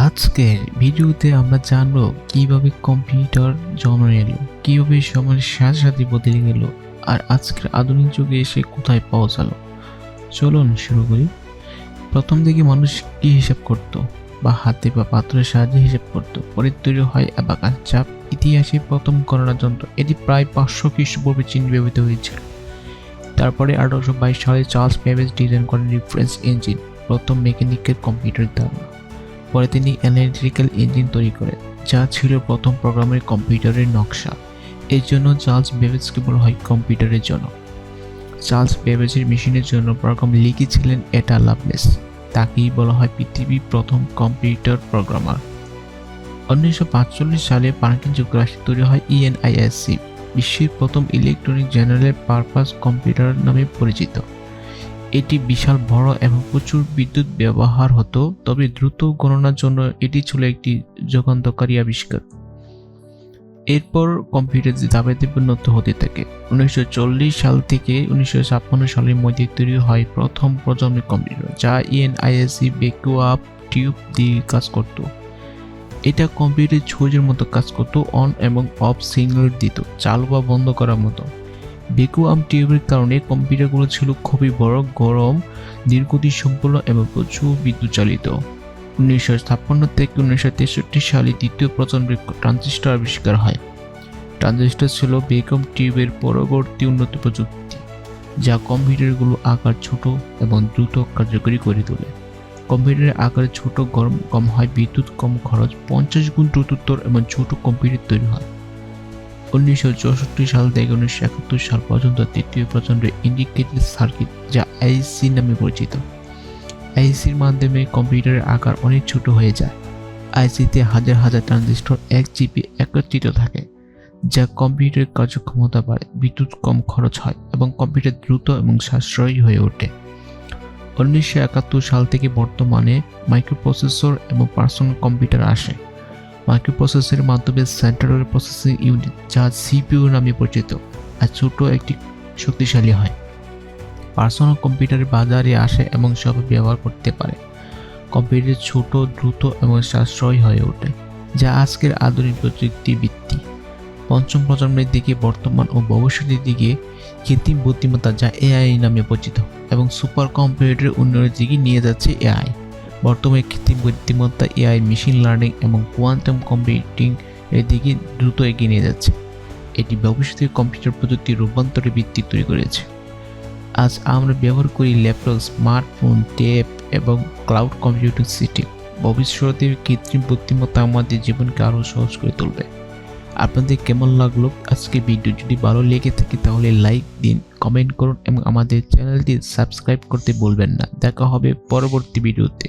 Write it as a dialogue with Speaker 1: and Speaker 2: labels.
Speaker 1: আজকের ভিডিওতে আমরা জানব কীভাবে কম্পিউটার জন্ম এলো, কীভাবে সময়ের সাথে সাথে বদলে গেল, আর আজকের আধুনিক যুগে এসে কোথায় পৌঁছালো চলুন শুরু করি। প্রথম দিকে মানুষ কি হিসাব করত? বা হাতে বা পাত্রের সাহায্যে হিসাব করত। পরে তৈরি হয় অ্যাবাকাস চাপ। ইতিহাসে প্রথম গণনা যন্ত্র, এটি প্রায় পাঁচশো খ্রিস্টপূর্বে চীন ব্যবহৃত হয়েছিল। তারপরে আঠারোশো বাইশ সালে চার্লস পেভেজ ডিজাইন করেন রিফারেন্স ইঞ্জিন, প্রথম মেকানিক্যাল কম্পিউটার ধারণা। পরে তিনি ইলেকট্রিক্যাল ইঞ্জিন তৈরি করেন যা ছিল প্রথম প্রোগ্রামের কম্পিউটারের নকশা। এর জন্য চার্লস বেভেজকে বলা হয় কম্পিউটারের জন্য। চার্লস বেবেজের মেশিনের জন্য প্রোগ্রাম লিখেছিলেন এটা লাভলেস, তাকেই বলা হয় পৃথিবীর প্রথম কম্পিউটার প্রোগ্রামার। উনিশশো সালে মার্কিন যুক্তরাষ্ট্রে তৈরি হয় E ইএনআইএসসি বিশ্বের প্রথম ইলেকট্রনিক জেনারেল পারপাস কম্পিউটার নামে পরিচিত। এটি বিশাল বড় এবং প্রচুর বিদ্যুৎ ব্যবহার হতো, তবে দ্রুত গণনার জন্য এটি ছিল একটি যুগান্তকারী আবিষ্কার। এরপর কম্পিউটার ধাপে উন্নত হতে থাকে। উনিশশো চল্লিশ সাল থেকে উনিশশো ছাপ্পান্ন সালের মধ্যে তৈরি হয় প্রথম প্রজন্মের কম্পিউটার, যা ইএনআইএসসি বেকুয়াপ টিউব দিয়ে কাজ করত। এটা কম্পিউটার ছুঁজের মতো কাজ করত, অন এবং অফ সিগন্যাল দিত, চালু বা বন্ধ করার মতো। ভ্যাকুয়াম টিউবের কারণে কম্পিউটারগুলো ছিল খুবই বড়, গরম দীর্ঘতি সম্পন্ন এবং প্রচুর বিদ্যুৎ চালিত উনিশশো ছাপ্পান্ন থেকে উনিশশো তেষট্টি সালে দ্বিতীয় প্রজন্মের ট্রানজিস্টর আবিষ্কার হয়। ট্রানজিস্টর ছিল ভ্যাকুয়াম টিউবের পরবর্তী উন্নত প্রযুক্তি, যা কম্পিউটারগুলো আকার ছোট এবং দ্রুত কার্যকরী করে তোলে। কম্পিউটারের আকার ছোট, গরম, কম হয়, বিদ্যুৎ কম খরচ, পঞ্চাশ গুণ দ্রুততর এবং ছোট কম্পিউটার তৈরি হয়। উনিশশো চৌষট্টি সাল থেকে উনিশশো একাত্তর সাল পর্যন্ত তৃতীয় প্রজন্মের ইন্ডিকেটেড সার্কিট যা আইসি নামে পরিচিত। আইসির মাধ্যমে কম্পিউটারের আকার অনেক ছোট হয়ে যায়। আইসিতে হাজার হাজার ট্রানজিস্টর এক জিবি একত্রিত থাকে, যা কম্পিউটারের কার্যক্ষমতা বাড়ে, বিদ্যুৎ কম খরচ হয় এবং কম্পিউটার দ্রুত এবং সাশ্রয়ী হয়ে ওঠে। উনিশশো একাত্তর সাল থেকে বর্তমানে মাইক্রোপ্রসেসর এবং পার্সোনাল কম্পিউটার আসে। মাইক্রোপ্রসেসরের মাধ্যমে সেন্ট্রাল প্রসেসিং ইউনিট যা সিপিইউ নামে পরিচিত। আর ছোট একটি শক্তিশালী হয়। পার্সোনাল কম্পিউটার বাজারে আসে এবং সব ব্যবহার করতে পারে। কম্পিউটার ছোট, দ্রুত এবং সাশ্রয় হয়ে ওঠে, যা আজকের আধুনিক প্রযুক্তি ভিত্তি। পঞ্চম প্রজন্মের দিকে, বর্তমান ও ভবিষ্যতের দিকে কৃত্রিম বুদ্ধিমত্তা যা এআই নামে পরিচিত এবং সুপার কম্পিউটারের উন্নয়নের দিকে নিয়ে যাচ্ছে এআই বর্তমানে কৃত্রিম বুদ্ধিমত্তা, এআই মেশিন লার্নিং এবং কোয়ান্টাম কম্পিউটিং এর দিকে দ্রুত এগিয়ে নিয়ে যাচ্ছে। এটি ভবিষ্যতের কম্পিউটার প্রযুক্তির রূপান্তরের ভিত্তি তৈরি করেছে। আজ আমরা ব্যবহার করি ল্যাপটপ স্মার্টফোন ট্যাব এবং ক্লাউড কম্পিউটিং সিস্টেম ভবিষ্যতে কৃত্রিম বুদ্ধিমত্তা আমাদের জীবনকে আরও সহজ করে তুলবে। আপনাদের কেমন লাগল? আজকে ভিডিও যদি ভালো লেগে থাকে তাহলে লাইক দিন কমেন্ট করুন এবং আমাদের চ্যানেলটি সাবস্ক্রাইব করতে বলবেন না। দেখা হবে পরবর্তী ভিডিওতে।